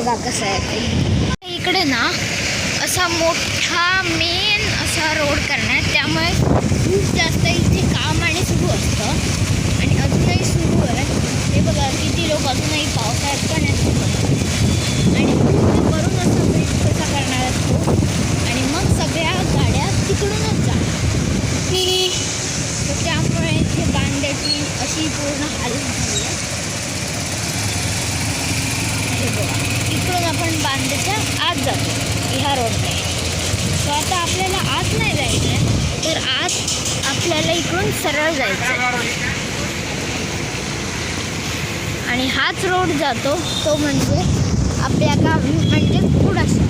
बघा कसं आहे. ते इकडे ना असा मोठा मी असा रोड करण्यात त्यामुळे खूप जास्त इथे काम आणि सुरू असतं आणि अजूनही सुरू आहे हे बघा किती लोक अजूनही पावसाळ्यात पण आहेत आणि पूर्ण करून असं ब्रिज कसा करणार आहेत तो आणि मग सगळ्या गाड्या तिकडूनच जाणार तर त्यामुळे इथे बांधायची अशी पूर्ण हालत झाली आहे हे बघा इकडून आपण बांधाच्या आत जातो ह्या रोडने सो आता आपल्याला आत नाही जायचं आहे तर आत आपल्याला इकडून सरळ जायचं आहे आणि हाच रोड जातो तो म्हणजे आपल्या गावी म्हणजे कुडाशा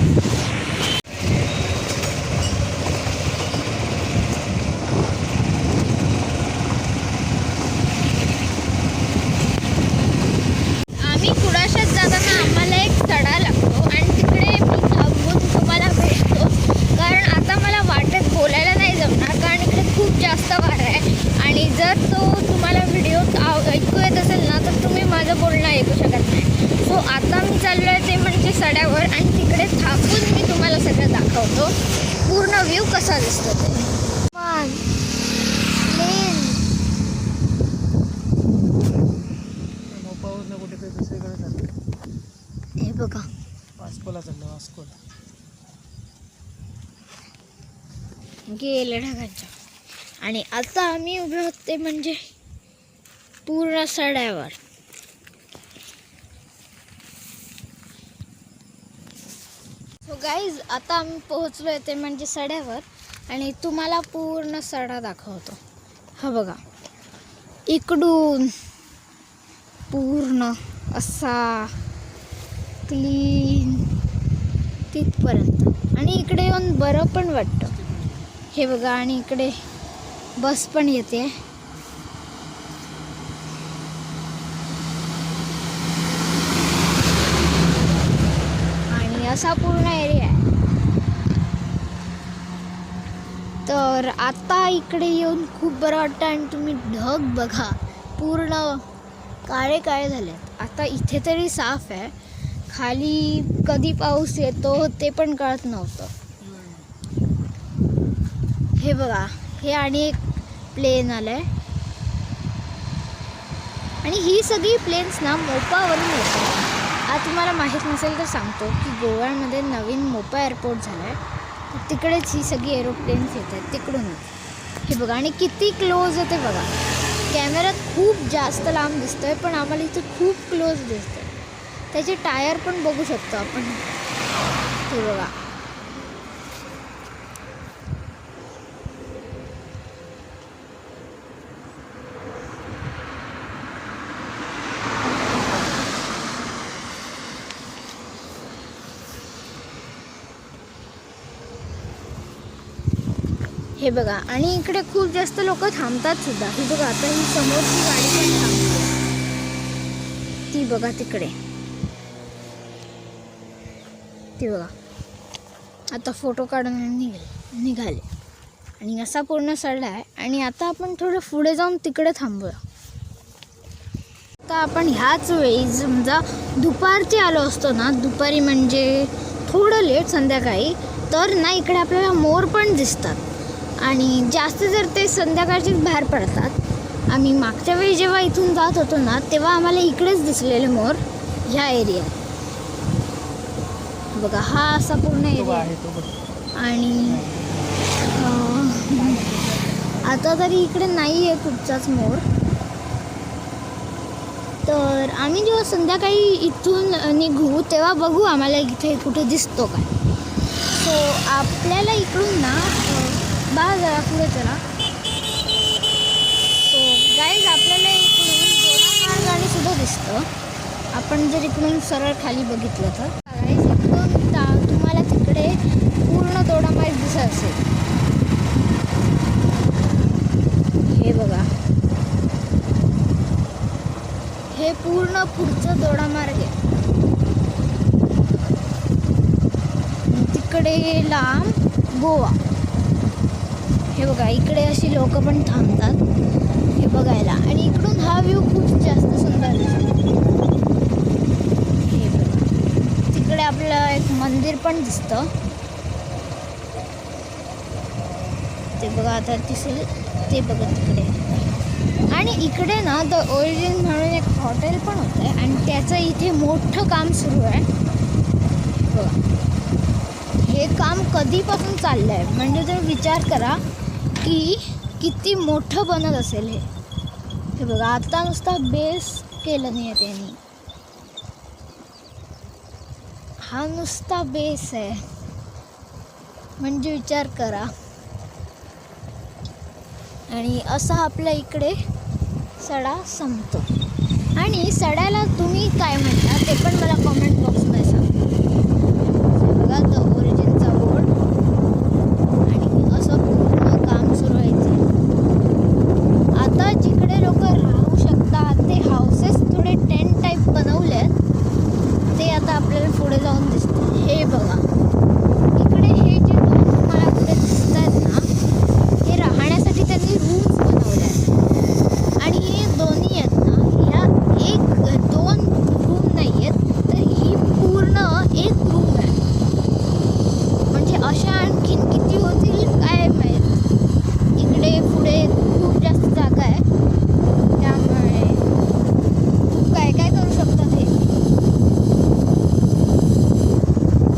आम्ही कुडाशात जाताना आम्हाला एक चढा लागतो आणि तिकडे मी थांबून तुम्हाला भेटतो कारण आता मला वाटत बोलायला नाही जमणार कारण इकडे खूप जास्त वारा आहे आणि जर तो तुम्हाला व्हिडिओ ऐकू येत असेल ना तर तुम्ही माझं बोलणं ऐकू शकत नाही सो आता मी चाललो आहे ते म्हणजे सड्यावर आणि तिकडे थांबून मी तुम्हाला सगळं दाखवतो पूर्ण व्ह्यू कसा दिसतो ते मोपावरनं कुठे काही दुसरीकडे चाललं हे बघा. वास्कोला चाललं वास्कोला. गेले ढगांच्या. आणि आता आम्ही उभे होते म्हणजे पूर्ण सड्यावर. सो गाईज आता आम्ही पोहोचलो ते म्हणजे सड्यावर आणि तुम्हाला पूर्ण सडा दाखवतो. हा बघा. इकडून पूर्ण असा क्लीन तिथपर्यंत. आणि इकडे येऊन बरं पण वाटतं. हे बघा आणि इकडे बस पण येते. आणि असा पूर्ण एरिया आहे. तर आता इकडे येऊन खूप बरं वाटतं आणि तुम्ही ढग बघा. पूर्ण काळे काळे झालेत. आता इथे तरी साफ आहे. खाली कधी पाऊस येतो ते पण कळत नव्हतं. हे बघा हे आणि एक प्लेन आलं आहे आणि ही सगळी प्लेन्स ना मोपावरून येतात. आज तुम्हाला माहीत नसेल तर सांगतो की गोव्यामध्ये नवीन मोपा एअरपोर्ट झाला आहे तिकडेच ही सगळी एरोप्लेन्स येत आहेत तिकडूनच हे बघा आणि किती क्लोज आहे ते बघा. कॅमेऱ्यात खूप जास्त लांब दिसतोय पण आम्हाला इथे खूप क्लोज दिसतंय. त्याचे टायर पण बघू शकतो आपण. हे बघा. हे बघा. आणि इकडे खूप जास्त लोक थांबतात सुद्धा. ही बघा आता ही समोरची गाडी पण थांबते ती बघा तिकडे. ते बघा आता फोटो काढून निघाले निघाले. आणि असा पूर्ण सडला आहे आणि आता आपण थोडं पुढे जाऊन तिकडे थांबूया. आता आपण ह्याच वेळी समजा दुपारचे आलो असतो ना दुपारी म्हणजे थोडं लेट संध्याकाळी तर ना इकडे आपल्याला मोर पण दिसतात. आणि जास्त जर ते संध्याकाळचेच बाहेर पडतात आम्ही मागच्या वेळी जेव्हा इथून जात होतो ना तेव्हा आम्हाला इकडेच दिसलेले मोर ह्या एरियात. बघा हा असा पूर्ण एरिया आणि आता तरी इकडे नाही आहे कुठचाच मोर. तर आम्ही जेव्हा संध्याकाळी इथून निघू तेव्हा बघू आम्हाला इथे कुठे दिसतो काय. सो आपल्याला इकडून ना अं, बा जरा पुढे चला. सो गाईज आपल्याला इकडून दोन मार्गाने सुद्धा दिसतं. आपण जर इकडून सरळ खाली बघितलं तर. असं. असेल हे बघा. हे पूर्ण पुढचं दोडामार्ग आहे. तिकडे लांब गोवा. हे बघा इकडे अशी लोक पण थांबतात. हे बघायला. आणि इकडून हा व्ह्यू खूप जास्त सुंदर दिसतो. हे बघा. तिकडे आपलं एक मंदिर पण दिसतं. ते बघा आता दिसेल ते बघा तिकडे. आणि इकडे ना द ओरिजिन म्हणून एक हॉटेल पण होतं आहे आणि त्याचं इथे मोठं काम सुरू आहे. बघा. हे काम कधीपासून चाललं आहे म्हणजे तुम्ही विचार करा की किती मोठं बनत असेल हे. हे बघा आता नुसता बेस केलं नाही आहे त्यांनी. हा नुसता बेस आहे. म्हणजे विचार करा. आणि असा आपल्या इकडे सडा संपतो. आणि सड्याला तुम्ही काय म्हणता ते पण मला कमेंट बॉक्समध्ये सांगा बघा द ओरिजिनचा बोर्ड आणि असं पूर्ण काम सुरू व्हायचं आता जिकडे लोक राहू शकतात ते हाऊसेस थोडे टेंट टाईप बनवले आहेत ते आता आपल्याला पुढे जाऊन दिसते हे बघा इकडे हे जे दोन तुम्हाला पुढे दिसत आहेत ना हे राहण्यासाठी त्यांनी रूम्स बनवले आहेत आणि हे दोन्ही आहेत ना ह्या एक दोन रूम नाही आहेत तर ही पूर्ण एक रूम आहे म्हणजे अशा आणखीन किती होतील काय माहीत इकडे पुढे खूप जास्त जागा आहे त्यामुळे खूप काय काय करू शकतात हे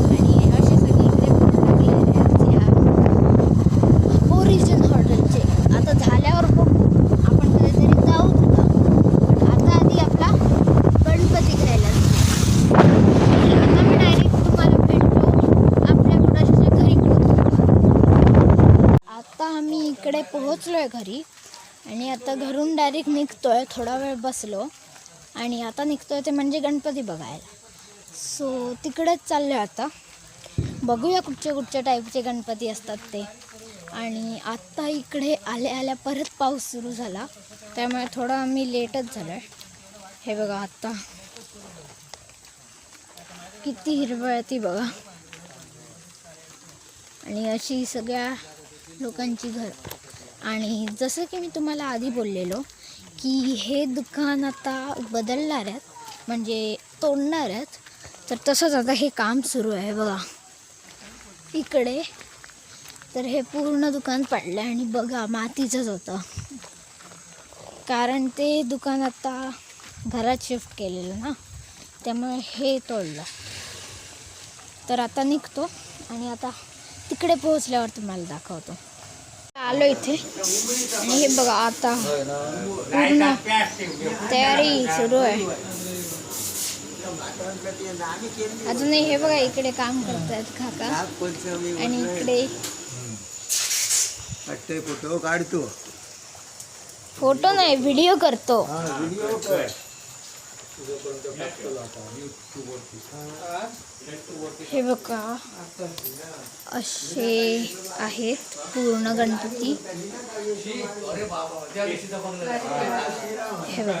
आणि असे सगळे इकडे बोर्ड लागलेले आहेत या ओरिजिन हॉटेलचे आता झाल्यावर बघू आपण कधीतरी जाऊ तिथं पण आता आधी आपला गणपती घ्यायला जाऊ. आणि आता मी डायरेक्ट तुम्हाला भेटतो आपल्या कुणाच्या घरी पोहोचतो आता आम्ही इकडे पोहोचलो आहे घरी. आणि आता घरून डायरेक्ट निघतो आहे थोडा वेळ बसलो. आणि आता निघतो आहे ते म्हणजे गणपती बघायला. सो तिकडेच चाललो आता. बघूया कुठच्या कुठच्या टाईपचे गणपती असतात ते. आणि आत्ता इकडे आल्या आल्या परत पाऊस सुरू झाला. त्यामुळे थोडं आम्ही लेटच झालो आहे हे बघा आत्ता किती हिरवळ आहे ती बघा. आणि अशी सगळ्या लोकांची घर. आणि जसं की मी तुम्हाला आधी बोललेलो की हे दुकान आता बदलणार आहेत म्हणजे तोडणार आहेत तर तसंच आता हे काम सुरू आहे बघा. इकडे तर हे पूर्ण दुकान पडलं आहे आणि बघा मातीचंच होतं. कारण ते दुकान आता घरात शिफ्ट केलेलं ना त्यामुळे हे तोडलं. तर आता निघतो आणि आता तिकडे पोहोचल्यावर तुम्हाला दाखवतो. आलो इथे. आणि हे बघा आता. पूर्ण तयारी सुरू आहे. अजूनही हे बघा इकडे काम करतायत काका. आणि इकडे फ़ोटो काढतो. फ़ोटो नाही व्हिडिओ करतो. हा? बघा. असे आहेत पूर्ण गणपती. हे बघा.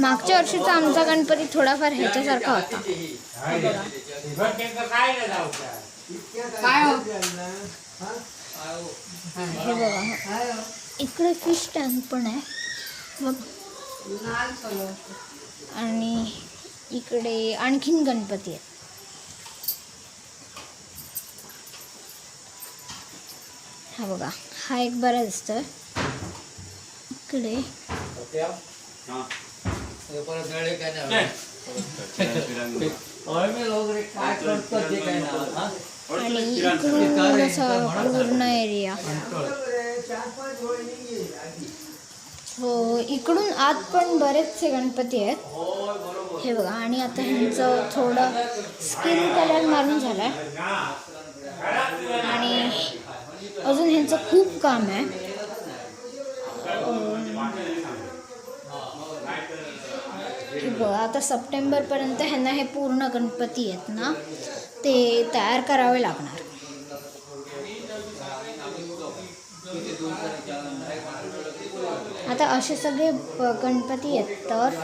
मागच्या वर्षीचा आमचा गणपती थोडाफार ह्याच्यासारखा होता. हे बघा इकडे फिश टँक पण आहे. बघ. आणि इकडे आणखीन गणपती आहेत हा बघा हा एक बरा दिसतोय. इकडे आणि इकडून असा पूर्ण एरिया हो इकडून आत पण बरेचसे गणपती आहेत. हे बघा आणि आता ह्यांचं थोडं स्किन कलर मारून झालाय. आणि अजून ह्यांचं खूप काम आहे अं, बघा आता सप्टेंबरपर्यंत ह्यांना हे पूर्ण गणपती आहेत ना ते तयार करावे लागणार. आता असे सगळे गणपती आहेत तर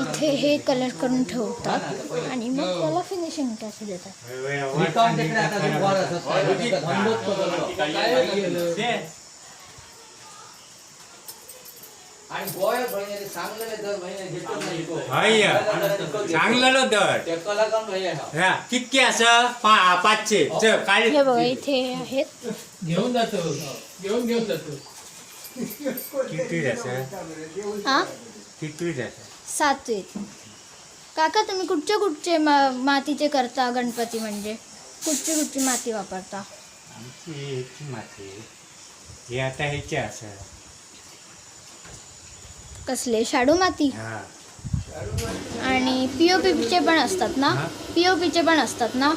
इथे हे कलर करून ठेवतात आणि मग त्याला फिनिशिंग टच देतात. आणि गोव्यात दर महिने घेतो. हय दर. ते कलाकार भय आहे. हा कितके पा पाचशे. च काय हे बघा इथे आहेत. घेऊन जातो. घेऊन घेऊन जातो. किती हा? किती सातवीत काका तुम्ही कुठचे कुठचे मा मातीचे करता गणपती म्हणजे? कुठची कुठची माती वापरता? आमची माती. हे आता ह्याचे असं. कसले? शाडू माती. आणि पी ओ पीचे पण असतात ना? हा. पी ओ पीचे पण असतात ना?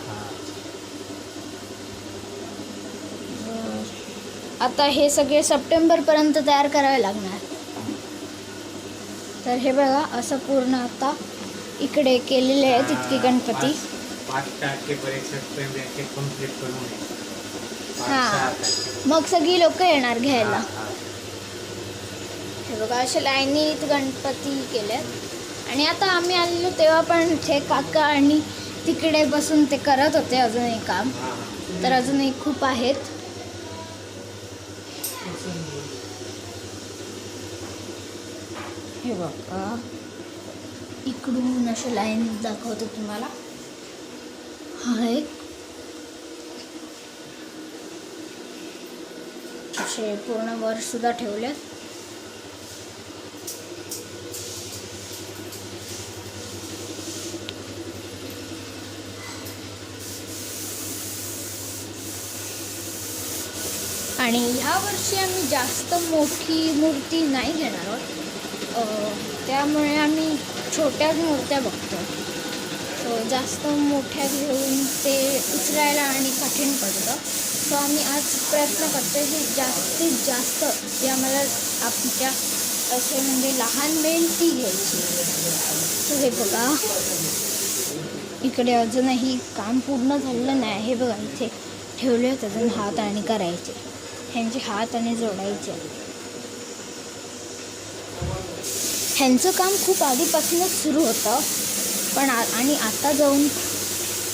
आता हे सगळे सप्टेंबरपर्यंत तयार करावे लागणार. तर हे बघा असं पूर्ण आता इकडे केलेले आहेत इतके गणपती. सप्टेंबर हा. मग सगळी लोक येणार घ्यायला. बघा असे लाईनीत गणपती केलेत आणि आता आम्ही आलेलो तेव्हा पण ते काका आणि तिकडे बसून ते करत होते अजूनही काम. तर अजूनही खूप आहेत. हे बघा. इकडून असे लाईनीत दाखवतो तुम्हाला. हा एक. असे पूर्ण वर सुद्धा ठेवलेत. आणि ह्या वर्षी आम्ही जास्त मोठी मूर्ती नाही घेणार आहोत. त्यामुळे आम्ही छोट्याच मूर्त्या बघतो. सो जास्त मोठ्या घेऊन ते उचलायला आणि कठीण पडतं. सो आम्ही आज प्रयत्न करतो की जास्तीत जास्त जे आम्हाला आमच्या असे म्हणजे लहान बेल ती घ्यायची. सो हे बघा. इकडे अजूनही काम पूर्ण झालेलं नाही हे बघा. इथे ठेवले आहेत अजून हात आणि करायचे. ह्यांचे हात आणि जोडायचे. ह्यांचं काम खूप आधीपासूनच सुरू होतं पण आ आणि आता जाऊन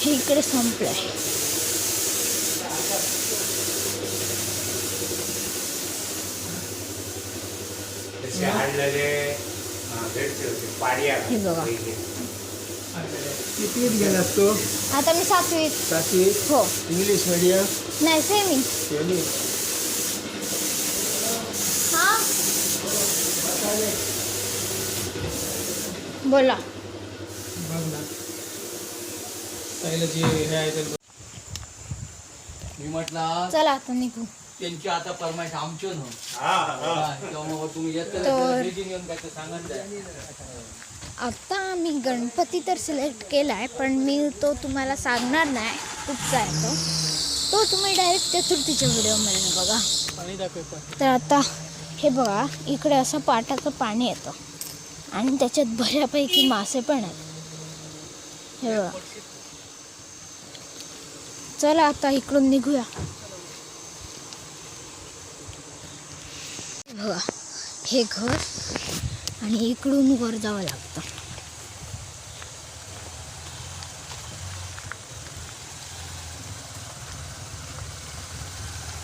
हे इकडे संपलं आहे. हा, भेटते होते पाड्या बघा. पहिले. किती गेलास तू? आता मी सातवीत सातवी? हो. इंग्लिश मीडियम नाही सेमी केली हां बोला. हे मी म्हटलं चला आता निघू. त्यांची आता परमाइश आमची न. हा, हा. तेव्हा मग तुम्ही येत तर- येऊन काय ते सांगत जाय. आता मी गणपती तर सिलेक्ट केला आहे पण मी तो तुम्हाला सांगणार नाही कुठचा आहे तो. तो तुम्ही डायरेक्ट चतुर्थीच्या व्हिडिओमध्ये बघा. दाखव. तर आता हे बघा इकडे असं पाटाचं पाणी येतं. आणि त्याच्यात बऱ्यापैकी मासे पण आहेत. हे बघा. चला आता इकडून निघूया. हे बघा. हे घर आणि इकडून वर जावं लागतं.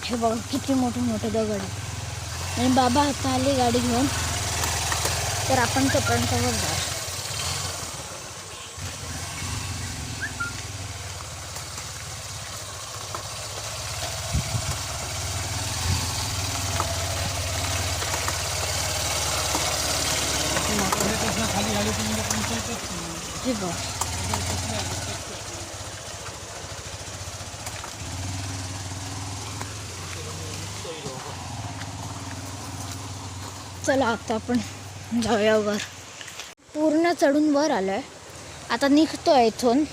हे बघा किती मोठे मोठे दगड आहेत. आणि बाबा आता आले गाडी घेऊन. तर आपण तोपर्यंत वर जाऊ हे बघ. चला आता आपण जाऊयावर पूर्ण चढून वर आलो आहे आता निघतो आहे इथून.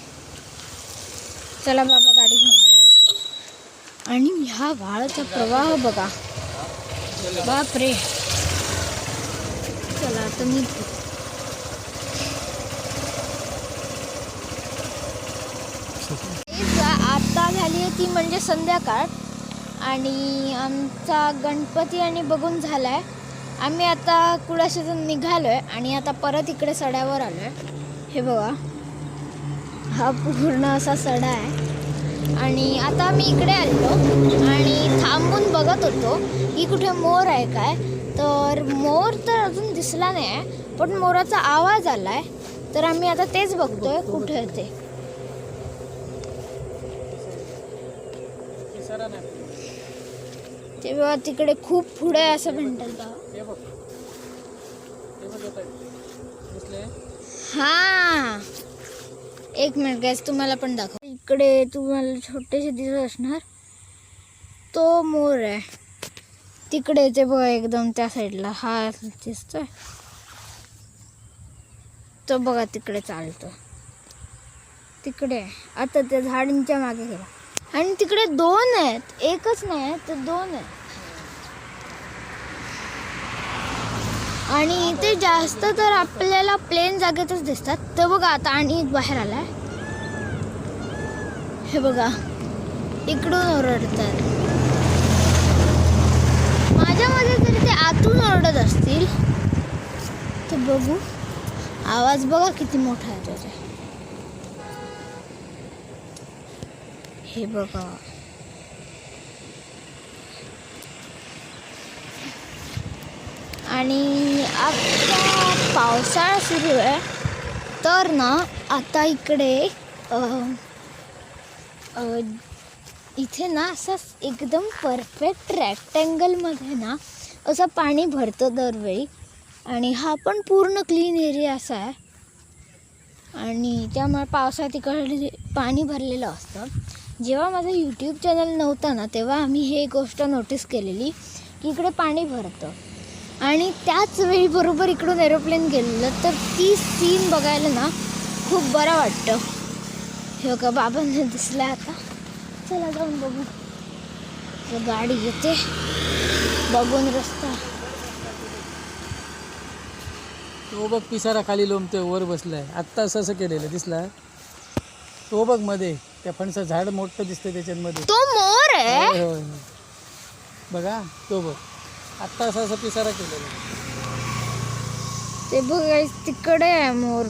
चला बाबा गाडी घेऊन आलो आणि ह्या वाळाचा प्रवाह बघा. बापरे. चला आता निघतो आता झाली आहे ती म्हणजे संध्याकाळ. आणि आमचा गणपती आणि बघून झाला आहे आम्ही आता कुळाशीतून निघालो आहे आणि आता परत इकडे सड्यावर आलो आहे हे बघा. हा पूर्ण असा सडा आहे. आणि आता मी इकडे आलो आणि थांबून बघत होतो की कुठे मोर आहे काय. तर मोर तर अजून दिसला नाही आहे पण मोराचा आवाज आला आहे तर आम्ही आता तेच बघतोय कुठे आहे ते. ते बघा तिकडे खूप पुढे असं म्हणतात हा. एक मिनिट गॅस तुम्हाला पण दाखव. इकडे तुम्हाला छोटेसे दिसत असणार. तो मोर आहे. तिकडे ते बघा एकदम त्या साईडला हा दिसतोय. तो बघा तिकडे चालतो. तिकडे आहे. आता त्या झाडांच्या मागे गेला. आणि तिकडे दोन आहेत. एकच नाही आहे तर दोन आहेत. आणि इथे जास्त तर आपल्याला प्लेन जागेतच दिसतात. तर बघा आता आणि बाहेर बाहेर आलाय. हे बघा इकडून ओरडतात. माझ्यामध्ये तरी ते आतून ओरडत असतील. तर बघू. आवाज बघा किती मोठा आहे त्याचा. हे बघा. आणि आता पावसाळा सुरू आहे. तर ना आता इकडे इथे ना असं एकदम परफेक्ट रॅक्टँगलमध्ये ना असं पाणी भरतं दरवेळी. आणि हा पण पूर्ण क्लीन एरिया असा आहे. आणि त्यामुळे पावसाळ्यात इकडे पाणी भरलेलं असतं. जेव्हा माझं यूट्यूब चॅनल नव्हतं ना तेव्हा आम्ही हे गोष्ट नोटीस केलेली की इकडे पाणी भरतं. आणि त्याच वेळी बरोबर इकडून एरोप्लेन गेलेलं तर ती सीन बघायला ना खूप बरं वाटतं. हे बघा बाबांना दिसलं आता. चला जाऊन बघू. तर गाडी येते. बघून रस्ता. तो बघ पिसारा खाली लोंबतोय वर बसलाय. आत्ता असं असं केलेलं दिसला? तो बघमध्ये त्या फणसा झाड मोठं दिसतंय त्याच्यामध्ये. तो मोर आहे? होय, होय, होय. बघा तो बघ. आत्ता असं असं पिसारा केलेला ते बघ तिकडे आहे मोर.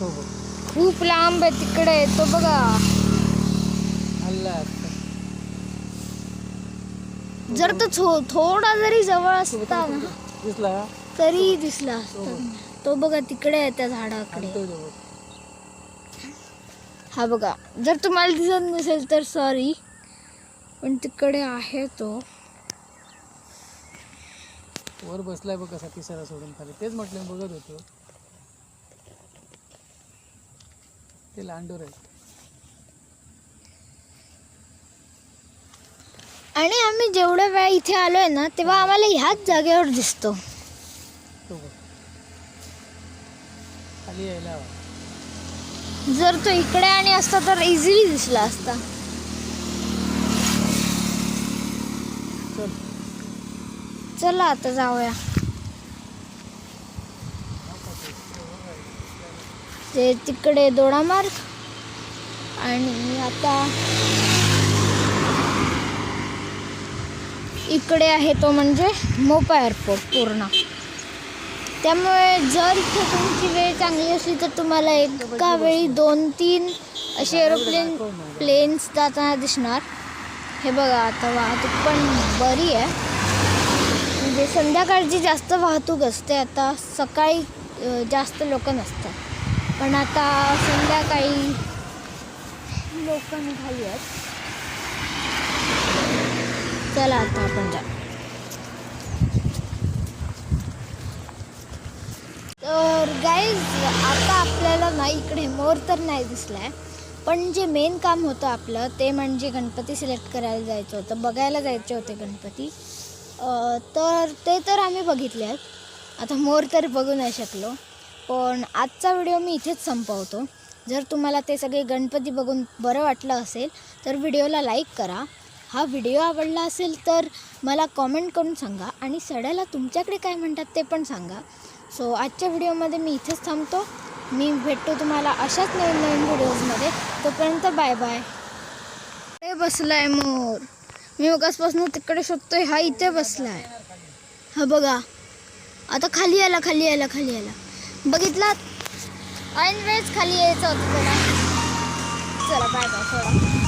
तो बघ खूप लांब आहे तिकडे तो बघा. हल्ला आत्ता जर तो थो थोडा जरी जवळ असता ना दिसला. तरी दिसला असता. तो बघा. तिकडे आहे त्या झाडाकडे. तो. हा बघा. जर तुम्हाला दिसत नसेल तर सॉरी पण तिकडे आहे तो. वर बसलाय बघ कसा पिसारा सोडून खाली. तेच म्हटलं बघत होतो. ते लांडोर आहे आणि आम्ही जेवढ्या वेळा इथे आलोय ना तेव्हा आम्हाला ह्याच जागेवर दिसतो. तो बघ. खाली यायला हवा. जर तो इकडे आणि असता तर इझिली दिसला असता चल चला आता जाऊया. ते तिकडे दोडामार्ग. आणि आता इकडे आहे तो म्हणजे मोपा एअरपोर्ट पूर्ण. त्यामुळे जर इथे तुमची वेळ चांगली असली तर तुम्हाला एका वेळी दोन तीन असे एरोप्लेन प्लेन्स जाताना दिसणार. हे बघा आता वाहतूक पण बरी आहे. म्हणजे संध्याकाळची जास्त वाहतूक असते आता सकाळी जास्त लोक नसतात. पण आता संध्याकाळी लोक निघाली आहेत. चला आता आपण जा तर गाईज आता आपल्याला ना इकडे मोर तर नाही दिसलाय पण जे मेन काम होतं आपलं ते म्हणजे गणपती सिलेक्ट करायला जायचं होतं बघायला जायचे होते गणपती. तर ते तर आम्ही बघितले आहेत. आता मोर तर बघू नाही शकलो. पण आजचा व्हिडिओ मी इथेच संपवतो. जर तुम्हाला ते सगळे गणपती बघून बरं वाटलं असेल तर व्हिडिओला लाईक करा. हा व्हिडिओ आवडला असेल तर मला कॉमेंट करून सांगा आणि सड्याला तुमच्याकडे काय म्हणतात ते पण सांगा. सो आजच्या व्हिडिओमध्ये मी इथेच थांबतो. मी भेटतो तुम्हाला अशाच नवीन नवीन व्हिडिओजमध्ये. तोपर्यंत बाय बाय. इकडे आहे मोर. मी उगासपासून तिकडे शोधतोय हा इथे बसला आहे हा बघा. आता खाली यायला खाली यायला खाली यायला बघितला ऐन वेळेस खाली यायचं होतं त्याला चला बाय बाय थोडा